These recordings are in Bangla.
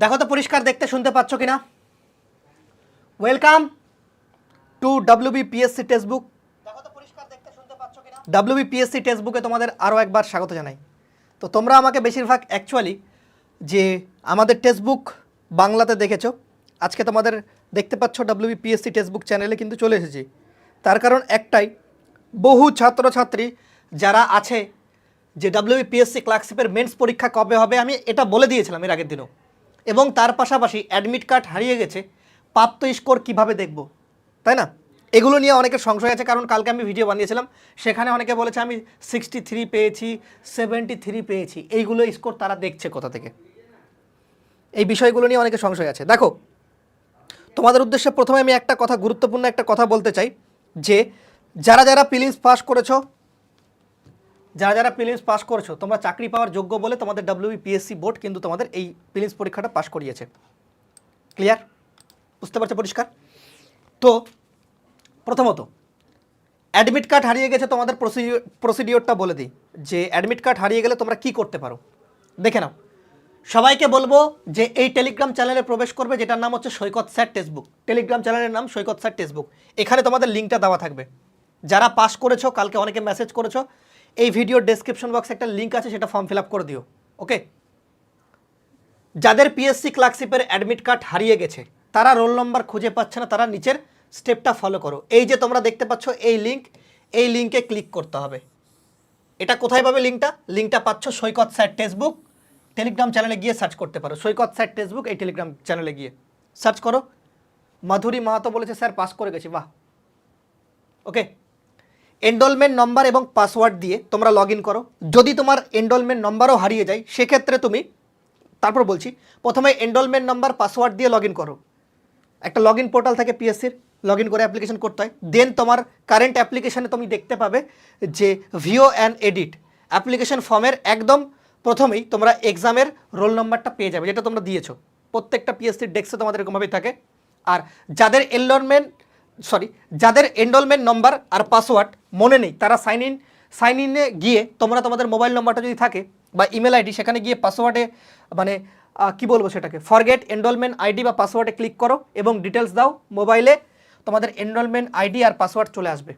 দেখো তো পরিষ্কার দেখতে, শুনতে পাচ্ছ কিনা? ওয়েলকাম টু ডাব্লিউবি পিএসসি পাচ্ছ কিনা? ডাব্লিউবি পিএসসি টেক্সটবুকে তোমাদের আরও একবার স্বাগত জানাই। তো তোমরা আমাকে বেশিরভাগ অ্যাকচুয়ালি যে আমাদের টেক্সটবুক বাংলাতে দেখেছ, আজকে তোমাদের দেখতে পাচ্ছ ডাব্লিউবি পিএসসি টেক্সটবুক চ্যানেলে কিন্তু চলে এসেছি। তার কারণ একটাই, বহু ছাত্রছাত্রী যারা আছে যে ডাব্লিউবি পিএসসি ক্লার্কশিপের মেন্স পরীক্ষা কবে হবে, আমি এটা বলে দিয়েছিলাম এর আগের দিনও। এবং তার পাশাপাশি অ্যাডমিট কার্ড হারিয়ে গেছে। প্রাপ্ত স্কোর কীভাবে দেখব? তাই না? এগুলো নিয়ে অনেকের সংশয় আছে, কারণ কালকে আমি ভিডিও বানিয়েছিলাম, সেখানে অনেকে বলেছে, আমি সিক্সটি থ্রি পেয়েছি সেভেন্টি থ্রি পেয়েছি। এইগুলো স্কোর তারা দেখছে কোথা থেকে? এই বিষয়গুলো নিয়ে অনেকে সংশয় আছে। দেখো, তোমাদের উদ্দেশ্যে প্রথমে আমি একটা কথা, গুরুত্বপূর্ণ একটা কথা বলতে চাই, যে যারা যারা প্রিলিমস পাস করেছ যারা যারা প্রিলিমস পাস করেছ, তোমরা চাকরি পাওয়ার যোগ্য বলে তোমাদের ডাব্লিউবি পিএসসি বোর্ড কিন্তু তোমাদের এই প্রিলিমস পরীক্ষাটা পাস করিয়েছে। ক্লিয়ার বুঝতে পারছ পরিষ্কার? তো, প্রথমত অ্যাডমিট কার্ড হারিয়ে গেছে তোমাদের প্রসিডিওর প্রসিডিওরটা বলে দিই। যে অ্যাডমিট কার্ড হারিয়ে গেলে তোমরা কি করতে পারো? দেখে নাও। সবাইকে বলব যে এই টেলিগ্রাম চ্যানেলে প্রবেশ করবে, যেটার নাম হচ্ছে সৈকত স্যার টেক্সটবুক। টেলিগ্রাম চ্যানেলের নাম সৈকত স্যার টেক্সটবুক। এখানে তোমাদের লিঙ্কটা দেওয়া থাকবে। যারা পাস করেছ, কালকে অনেকে মেসেজ করেছ এই ভিডিওর ডেসক্রিপশন বক্সে একটা লিঙ্ক আছে, সেটা ফর্ম ফিল করে দিও ওকে যাদের পিএসসি ক্লার্কশিপের অ্যাডমিট কার্ড হারিয়ে গেছে, তারা রোল নম্বর খুঁজে পাচ্ছে না, তারা নিচের স্টেপটা ফলো করো। এই যে তোমরা দেখতে পাচ্ছ, এই লিঙ্ক এই লিঙ্কে ক্লিক করতে হবে। এটা কোথায় পাবে লিঙ্কটা লিঙ্কটা পাচ্ছ সৈকত স্যার টেক্সটবুক টেলিগ্রাম চ্যানেলে গিয়ে সার্চ করতে পারো। সৈকত স্যার টেক্সটবুক এই টেলিগ্রাম চ্যানেলে গিয়ে সার্চ করো। মাধুরী মাহাতো বলেছে, স্যার পাস করে গেছি, বাহ! ওকে এনরোলমেন্ট নম্বর এবং পাসওয়ার্ড দিয়ে তোমরা লগ করো। যদি তোমার এনরোলমেন্ট নম্বরও হারিয়ে যায়, সেক্ষেত্রে তুমি, তারপর বলছি, প্রথমে এনরোলমেন্ট নাম্বার পাসওয়ার্ড দিয়ে লগ করো। একটা লগ পোর্টাল থাকে পিএসসির লগ করে অ্যাপ্লিকেশন করতে হয়। দেন তোমার কারেন্ট অ্যাপ্লিকেশানে তুমি দেখতে পাবে যে ভিও অ্যান্ড এডিট অ্যাপ্লিকেশন ফর্মের একদম প্রথমেই তোমরা এক্সামের রোল নাম্বারটা পেয়ে যাবে, যেটা তোমরা দিয়েছ। প্রত্যেকটা পিএসসির ডেস্কে তোমাদের এরকমভাবেই থাকে। আর যাদের এনরোলমেন্ট সরি যাদের এনরোলমেন্ট নম্বর আর পাসওয়ার্ড মনে নেই, তারা সাইন ইন সাইন ইনে গিয়ে তোমরা তোমাদের মোবাইল নম্বরটা যদি থাকে বা ইমেল আইডি সেখানে গিয়ে পাসওয়ার্ডে মানে কি বলব সেটাকে? ফরগেট এনরোলমেন্ট আইডি বা পাসওয়ার্ডে ক্লিক করো এবং ডিটেলস দাও মোবাইলে তোমাদের এনরোলমেন্ট আইডি আর পাসওয়ার্ড চলে আসবে।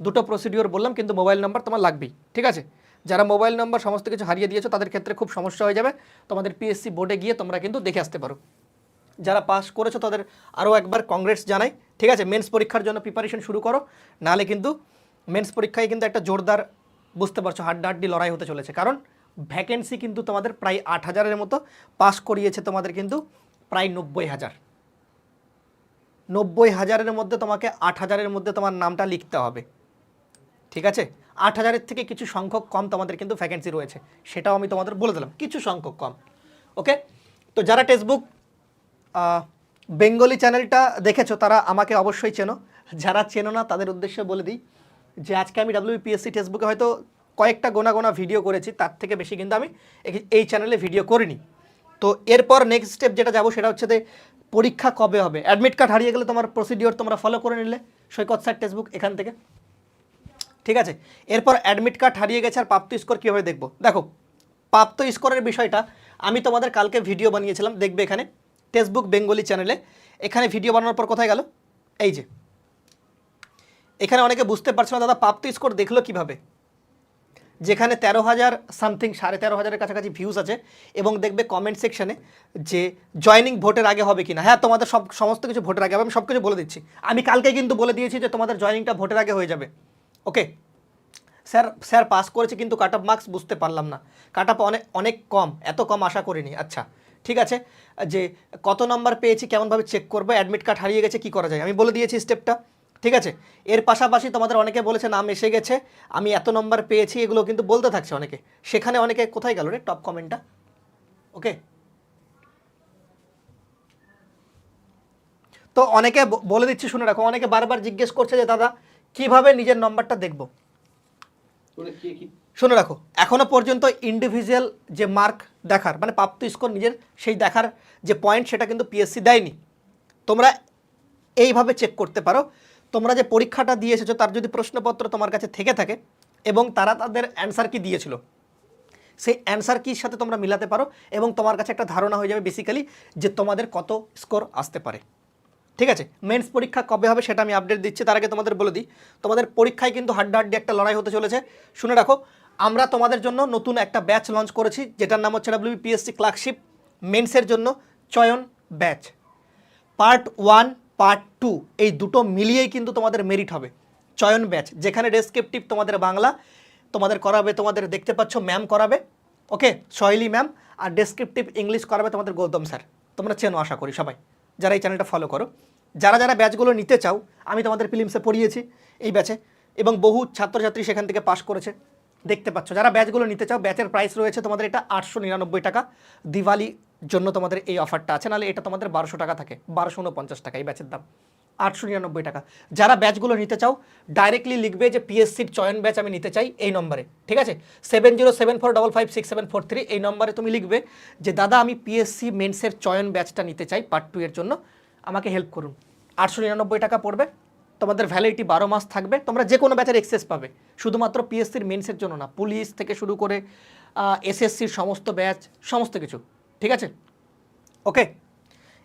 দুটো প্রসিডিওর বললাম, কিন্তু মোবাইল নাম্বার তোমার লাগবেই, ঠিক আছে? যারা মোবাইল নাম্বার সমস্ত কিছু হারিয়ে দিয়েছ, তাদের ক্ষেত্রে খুব সমস্যা হয়ে যাবে। তোমাদের পিএসসি বোর্ডে গিয়ে তোমরা কিন্তু দেখে আসতে পারো। যারা পাস করেছ তাদের আরও একবার কংগ্রেস জানাই। ঠিক আছে মেন্স পরীক্ষার জন্য প্রিপারেশন শুরু করো। নাহলে কিন্তু মেন্স পরীক্ষায় কিন্তু একটা জোরদার, বুঝতে পারছ, হাড্ডাহাড্ডি লড়াই হতে চলেছে। কারণ ভ্যাকেন্সি কিন্তু তোমাদের প্রায় আট হাজারের মতো পাস করিয়েছে তোমাদের কিন্তু প্রায় নব্বই হাজার। নব্বই হাজারের মধ্যে তোমাকে আট হাজারের মধ্যে তোমার নামটা লিখতে হবে। ঠিক আছে? আট হাজারের থেকে কিছু সংখ্যক কম তোমাদের কিন্তু ভ্যাকেন্সি রয়েছে। সেটাও আমি তোমাদের বলে দিলাম। কিছু সংখ্যক কম। ওকে তো যারা টেক্সটবুক বেঙ্গলি চ্যানেলটা দেখেছ, তারা আমাকে অবশ্যই চেনো। যারা চেনো না, তাদের উদ্দেশ্যে বলে দিই যে, আজকে আমি ডাব্লিউপিএসসি টেক্সটবুকে হয়তো কয়েকটা গোনা গোনা ভিডিও করেছি, তার থেকে বেশি কিন্তু আমি এই- চ্যানেলে ভিডিও করিনি। তো এরপর নেক্সট স্টেপ যেটা যাব, সেটা হচ্ছে যে, পরীক্ষা কবে হবে? অ্যাডমিট কার্ড হারিয়ে গেলে তোমার প্রসিডিওর তোমরা ফলো করে নিলে, সৈকত স্যার টেক্সটবুক এখান থেকে। ঠিক আছে? এরপর অ্যাডমিট কার্ড হারিয়ে গেছে আর প্রাপ্ত স্কোর কীভাবে দেখব? দেখো, প্রাপ্ত স্কোরের বিষয়টা আমি তোমাদের কালকে ভিডিও বানিয়েছিলাম, দেখবে এখানে। টেক্সটবুক বেঙ্গলি চ্যানেলে এখানে ভিডিও বানানোর পর কোথায় গেল? এই যে। এখানে অনেকে বুঝতে পারছে না, দাদা প্রাপ্ত স্কোর দেখল কীভাবে? যেখানে তেরো হাজার সামথিং সাড়ে তেরো হাজারের কাছাকাছি ভিউজ আছে, এবং দেখবে কমেন্ট সেকশানে যে জয়নিং ভোটের আগে হবে কিনা। হ্যাঁ তোমাদের সব, সমস্ত কিছু ভোটের আগে হবে, আমি সব কিছু বলে দিচ্ছি। আমি কালকে কিন্তু বলে দিয়েছি যে তোমাদের জয়নিংটা ভোটের আগে হয়ে যাবে। ওকে স্যার স্যার পাস করেছে কিন্তু কাট অফ মার্কস বুঝতে পারলাম না। কাট অফ অনেক অনেক কম, এত কম আশা করিনি। আচ্ছা। ঠিক আছে? যে কত নম্বর পেয়েছি কেমনভাবে চেক করব অ্যাডমিট কার্ড হারিয়ে গেছে কি করা যায়? আমি বলে দিয়েছি স্টেপটা ঠিক আছে? এর পাশাপাশি তোমাদের অনেকে বলেছে নাম এসে গেছে আমি এত নম্বর পেয়েছি এগুলো কিন্তু বলতে থাকছে অনেকে। সেখানে অনেকে কোথায় গেল রে টপ কমেন্টটা ওকে তো অনেকে বলে দিচ্ছি শুনে রাখো। অনেকে বারবার জিজ্ঞেস করছে যে দাদা কীভাবে নিজের নম্বরটা দেখব? শুনে রাখো। এখনও পর্যন্ত ইন্ডিভিজুয়াল যে মার্ক দেখার মানে প্রাপ্ত স্কোর নিজের সেই দেখার যে পয়েন্ট সেটা কিন্তু পিএসসি দেয়নি। তোমরা এইভাবে চেক করতে পারো। তোমরা যে পরীক্ষাটা দিয়ে এসেছ তার যদি প্রশ্নপত্র তোমার কাছে থেকে থাকে এবং তারা তাদের অ্যান্সার কি দিয়েছিল, সেই অ্যান্সার কির সাথে তোমরা মিলাতে পারো এবং তোমার কাছে একটা ধারণা হয়ে যাবে বেসিক্যালি যে তোমাদের কত স্কোর আসতে পারে। ঠিক আছে? মেন্স পরীক্ষা কবে হবে সেটা আমি আপডেট দিচ্ছি, তার আগে তোমাদের বলে দিই। তোমাদের পরীক্ষায় কিন্তু হাড্ডাহাড্ডি একটা লড়াই হতে চলেছে। শুনে রাখো আমরা তোমাদের জন্য নতুন একটা ব্যাচ লঞ্চ করেছি, যেটার নাম হচ্ছে ডাব্লিউ পিএসসি ক্লার্কশিপ মেন্সের জন্য Chayan batch part one part two এই দুটো মিলিয়েই কিন্তু তোমাদের মেরিট হবে। চয়ন ব্যাচ যেখানে ডেসক্রিপটিভ তোমাদের বাংলা, তোমাদের করাবে, তোমাদের দেখতে পাচ্ছ ম্যাম করাবে। ওকে শৈলী ম্যাম আর ডেসক্রিপটিভ ইংলিশ করাবে তোমাদের গৌতম স্যার তোমরা চেনো, আশা করি, সবাই। যারা এই চ্যানেলটা ফলো করো। যারা যারা ব্যাচগুলো নিতে চাও, আমি তোমাদের ফিলিমসে পড়িয়েছি এই ব্যাচে এবং বহু ছাত্রছাত্রী সেখান থেকে পাশ করেছে। দেখতে পাচ্ছ। যারা ব্যাচগুলো নিতে চাও, ব্যাচের প্রাইস রয়েছে তোমাদের এটা আটশো নিরানব্বই টাকা। দিওয়ালি জন্য তোমাদের এই অফারটা আছে। নাহলে এটা তোমাদের বারোশো টাকা থাকে, বারোশো উনপঞ্চাশ টাকা এই ব্যাচের দাম। আটশো নিরানব্বই টাকা। যারা ব্যাচগুলো নিতে চাও ডাইরেক্টলি লিখবে যে পিএসসির চয়ন ব্যাচ আমি নিতে চাই এই নম্বরে, ঠিক আছে? Seven zero seven four double five six seven four three এই নম্বরে তুমি লিখবে যে, দাদা, আমি পিএসসি মেন্সের চয়ন ব্যাচটা নিতে চাই পার্ট টু এর জন্য। আমাকে হেল্প করুন। আটশো নিরানব্বই টাকা পড়বে। তোমাদের ভ্যালিডিটি বারো মাস থাকবে, তোমরা যে কোনো ব্যাচের এক্সেস পাবে। শুধুমাত্র পিএসসির মেন্সের জন্য না পুলিশ থেকে শুরু করে এসএসসির সমস্ত ব্যাচ সমস্ত কিছু, ঠিক আছে? ওকে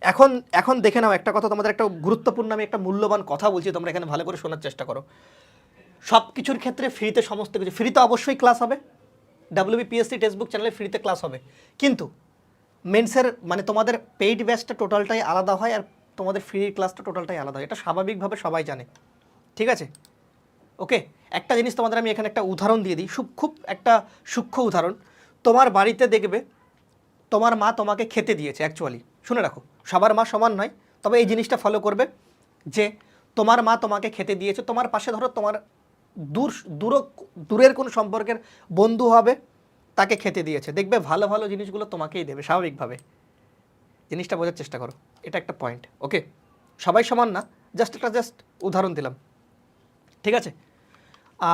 এখন এখন দেখে নাও একটা কথা, তোমাদের একটা গুরুত্বপূর্ণ আমি একটা মূল্যবান কথা বলছি, তোমরা এখানে ভালো করে শোনার চেষ্টা করো। সব কিছুর ক্ষেত্রে ফ্রিতে সমস্ত কিছু ফ্রিতে অবশ্যই ক্লাস হবে। ডাব্লিউবিপিএসসি টেক্সটবুক চ্যানেলে ফ্রিতে ক্লাস হবে। কিন্তু মেন্সের মানে তোমাদের পেইড ব্যাচটা টোটালটাই আলাদা হয় আর তোমাদের ফ্রি ক্লাসটা টোটালটাই আলাদা। এটা স্বাভাবিকভাবে সবাই জানে। ঠিক আছে? ওকে একটা জিনিস তোমাদের আমি এখানে একটা উদাহরণ দিয়ে দিই। খুব একটা সূক্ষ্ম উদাহরণ। তোমার বাড়িতে দেখবে, তোমার মা তোমাকে খেতে দিয়েছে অ্যাকচুয়ালি শুনে রাখো। সবার মা সমান নয়। তবে এই জিনিসটা ফলো করবে যে, তোমার মা তোমাকে খেতে দিয়েছে। তোমার পাশে ধরো তোমার দূর দূর, দূরের কোনো সম্পর্কের বন্ধু হবে, তাকে খেতে দিয়েছে। দেখবে ভালো ভালো জিনিসগুলো তোমাকেই দেবে, স্বাভাবিকভাবে। জিনিসটা বোঝার চেষ্টা করো। এটা একটা পয়েন্ট ওকে সবাই সমান না জাস্ট একটা জাস্ট উদাহরণ দিলাম। ঠিক আছে?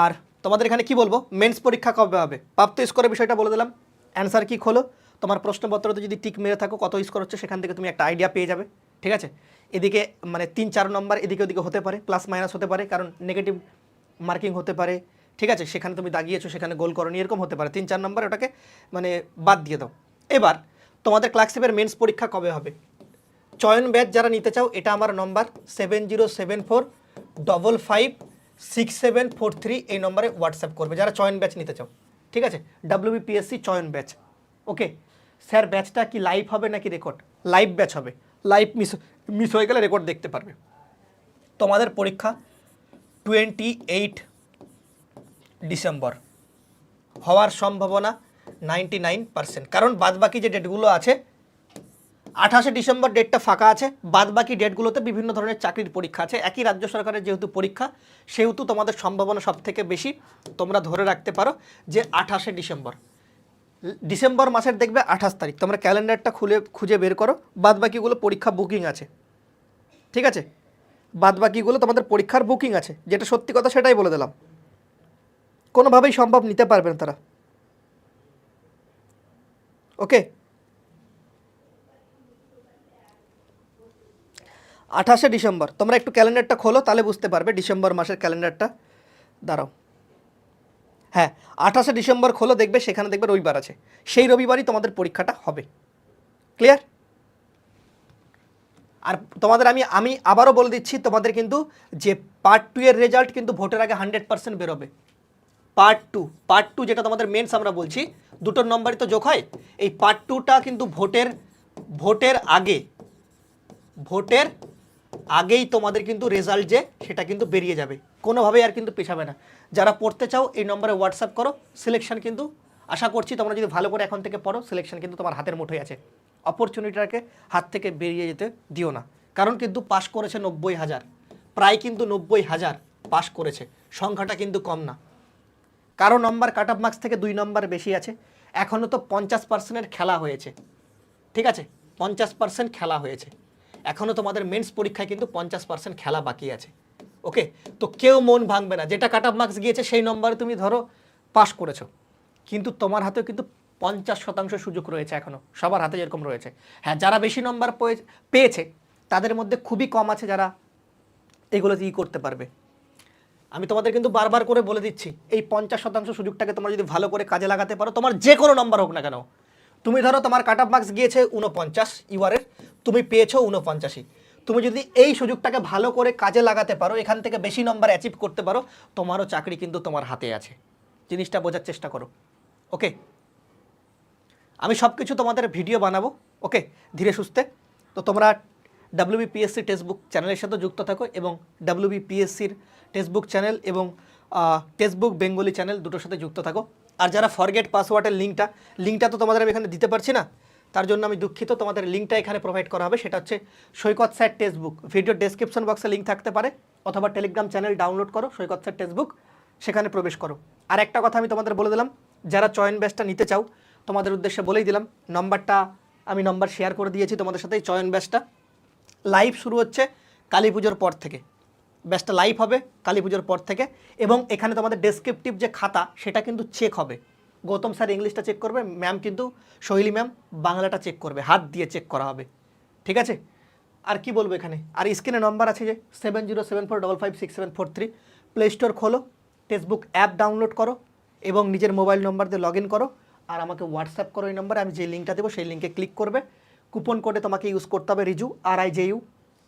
আর তোমাদের এখানে কি বলব? মেন্স পরীক্ষা কবে হবে? প্রাপ্ত স্কোরের বিষয়টা বলে দিলাম। অ্যান্সার কি খোলো? তোমার প্রশ্নপত্রতে যদি টিক মেরে থাকো, কত স্কোর হচ্ছে, সেখান থেকে তুমি একটা আইডিয়া পেয়ে যাবে। ঠিক আছে? এদিকে মানে তিন চার নম্বর এদিকে ওদিকে হতে পারে প্লাস মাইনাস হতে পারে, কারণ নেগেটিভ মার্কিং হতে পারে। ঠিক আছে? সেখানে তুমি দাগিয়েছো, সেখানে গোল করো এরকম হতে পারে। তিন চার নম্বর ওটাকে মানে বাদ দিয়ে দাও। এবার তোমাদের ক্লার্কশিপের মেন্স পরীক্ষা কবে হবে? চয়ন ব্যাচ যারা নিতে চাও, এটা আমার number seven zero seven four double five six seven four three এই নম্বরে হোয়াটসঅ্যাপ করবে, যারা চয়ন ব্যাচ নিতে চাও। ঠিক আছে? ডাব্লিউবিপিএসসি চয়ন ব্যাচ ওকে স্যার ব্যাচটা কি লাইভ হবে নাকি রেকর্ড লাইভ ব্যাচ হবে। লাইভ মিস মিস হয়ে গেলে রেকর্ড দেখতে পারবে। তোমাদের পরীক্ষা টোয়েন্টি এইট ডিসেম্বর হওয়ার সম্ভাবনা নাইনটি কারণ বাদবাকি যে ডেটগুলো আছে, আঠাশে ডিসেম্বর ডেটটা ফাঁকা আছে বাদ বাদবাকি ডেটগুলোতে বিভিন্ন ধরনের চাকরির পরীক্ষা আছে। একই রাজ্য সরকারের যেহেতু পরীক্ষা, সেহেতু তোমাদের সম্ভাবনা সব থেকে বেশি, তোমরা ধরে রাখতে পারো যে আঠাশে ডিসেম্বর। ডিসেম্বর মাসের দেখবে আঠাশ তারিখ, তোমরা ক্যালেন্ডারটা খুলে, খুঁজে বের করো বাদ বাদবাকিগুলো পরীক্ষা বুকিং আছে। ঠিক আছে? বাদ বাদবাকিগুলো তোমাদের পরীক্ষার বুকিং আছে, যেটা সত্যি কথা সেটাই বলে দিলাম। কোনোভাবেই সম্ভব নিতে পারবে না তারা। ওকে। আঠাশে ডিসেম্বর। তোমরা একটু ক্যালেন্ডারটা খোলো, তাহলে বুঝতে পারবে ডিসেম্বর মাসের ক্যালেন্ডারটা। দাঁড়াও। হ্যাঁ আঠাশে ডিসেম্বর খোলো, দেখবে সেখানে দেখবে রবিবার আছে। সেই রবিবারই তোমাদের পরীক্ষাটা হবে। ক্লিয়ার? আর তোমাদের আমি আমি আবারও বলে দিচ্ছি, তোমাদের কিন্তু যে পার্ট টু এর রেজাল্ট কিন্তু ভোটের আগে হান্ড্রেড পার্সেন্ট বেরোবে। পার্ট টু পার্ট টু যেটা তোমাদের মেন্স আমরা বলছি দুটোর নম্বরই তো যোগ হয়। এই পার্ট টুটা কিন্তু ভোটের ভোটের আগে, ভোটের আগেই তোমাদের কিন্তু রেজাল্ট যে, সেটা কিন্তু বেরিয়ে যাবে। কোনোভাবেই আর কিন্তু পেছাবে না। যারা পড়তে চাও, এই নম্বরে হোয়াটসঅ্যাপ করো। সিলেকশন কিন্তু, আশা করছি তোমরা যদি ভালো করে এখন থেকে পড়ো সিলেকশন কিন্তু তোমার হাতের মুঠোয় আছে। অপরচুনিটিটাকে হাত থেকে বেরিয়ে যেতে দিও না। কারণ কিন্তু পাশ করেছে নব্বই হাজার। প্রায় কিন্তু নব্বই হাজার পাশ করেছে। সংখ্যাটা কিন্তু কম না। কারও নম্বর কাট অফ মার্কস থেকে দুই নম্বর বেশি আছে। এখনও তো পঞ্চাশ পার্সেন্টের খেলা হয়েছে। ঠিক আছে? পঞ্চাশ পার্সেন্ট খেলা হয়েছে। এখনও তোমাদের মেন্স পরীক্ষায় কিন্তু পঞ্চাশ পার্সেন্ট খেলা বাকি আছে। ওকে তো কেউ মন ভাঙবে না। যেটা কাট অফ মার্কস গিয়েছে, সেই নম্বরে তুমি ধরো পাশ করেছ। কিন্তু তোমার হাতেও কিন্তু পঞ্চাশ শতাংশ সুযোগ রয়েছে এখনও সবার হাতে যেরকম রয়েছে। হ্যাঁ যারা বেশি নম্বর পেয়ে- পেয়েছে, তাদের মধ্যে খুবই কম আছে যারা এগুলোতে ই করতে পারবে। আমি তোমাদের কিন্তু বারবার করে বলে দিচ্ছি, এই পঞ্চাশ শতাংশ সুযোগটাকে তোমরা যদি ভালো করে কাজে লাগাতে পারো, তোমার যে কোনো নম্বর হোক না কেন। তুমি ধরো তোমার কাট মার্কস গিয়েছে উনপঞ্চাশ ইউআরের তুমি পেয়েছ উনপঞ্চাশি তুমি যদি এই সুযোগটাকে ভালো করে কাজে লাগাতে পারো, এখান থেকে বেশি নম্বর অ্যাচিভ করতে পারো, তোমারও চাকরি কিন্তু তোমার হাতে আছে। জিনিসটা বোঝার চেষ্টা করো। ওকে আমি সব কিছু তোমাদের ভিডিও বানাবো। ওকে ধীরে সুস্থে। তো তোমরা ডাব্লিউবিপিএসসি টেক্সটবুক চ্যানেলের সাথে যুক্ত থাকো এবং ডাব্লিউবিপিএসসির টেক্সটবুক চ্যানেল এবং টেক্সটবুক বেঙ্গলি চ্যানেল দুটোর সাথে যুক্ত থাকো। আর যারা ফরগেট পাসওয়ার্ডের লিঙ্কটা লিঙ্কটা তো তোমাদের আমি এখানে দিতে পারছি না, তার জন্য আমি দুঃখিত, তোমাদের লিঙ্কটা এখানে প্রোভাইড করা হবে, সেটা হচ্ছে Saikat sir textbook. Video description বক্সে লিঙ্ক থাকতে পারে, অথবা টেলিগ্রাম চ্যানেল ডাউনলোড করো, সৈকত স্যার টেক্সটবুক, সেখানে প্রবেশ করো। আর একটা কথা আমি তোমাদের বলে দিলাম, যারা চয়ন ব্যাচটা নিতে চাও, তোমাদের উদ্দেশ্যে বলেই দিলাম নম্বরটা আমি নম্বর শেয়ার করে দিয়েছি তোমাদের সাথে চয়ন ব্যাচটা লাইভ শুরু হচ্ছে কালী পুজোর পর থেকে। ব্যাচটা লাইভ হবে কালী পুজোর পর থেকে। এবং এখানে তোমাদের ডেসক্রিপটিভ যে খাতা, সেটা কিন্তু চেক হবে। গৌতম স্যার ইংলিশটা চেক করবে ম্যাম কিন্তু সোহিলি ম্যাম বাংলাটা চেক করবে, হাত দিয়ে চেক করা হবে। ঠিক আছে? আর কি বলব এখানে? আর স্ক্রিনে নম্বর আছে যে seven zero seven four double five six seven four three play store খোলো টেক্সটবুক অ্যাপ ডাউনলোড করো এবং নিজের মোবাইল নম্বর দিয়ে লগ ইন করো। আর আমাকে হোয়াটসঅ্যাপ করো এই নম্বরে আমি যে লিঙ্কটা দেবো, সেই লিঙ্কে ক্লিক করবে। কুপন কোডে তোমাকে ইউজ করতে হবে Riju R I J U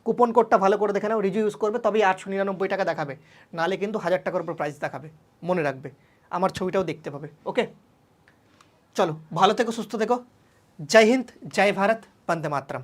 coupon কোডটা ভালো করে দেখে নাও রিজু ইউজ করবে, তবেই আটশো নিরানব্বই টাকা দেখাবে। নালে কিন্তু হাজার টাকার উপর প্রাইস দেখাবে, মনে রাখবে। আমার ছবিটাও দেখতে পাবে ওকে চলো, ভালো থেকো, সুস্থ থেকো। জয় হিন্দ, জয় ভারত, বন্দে মাতরম।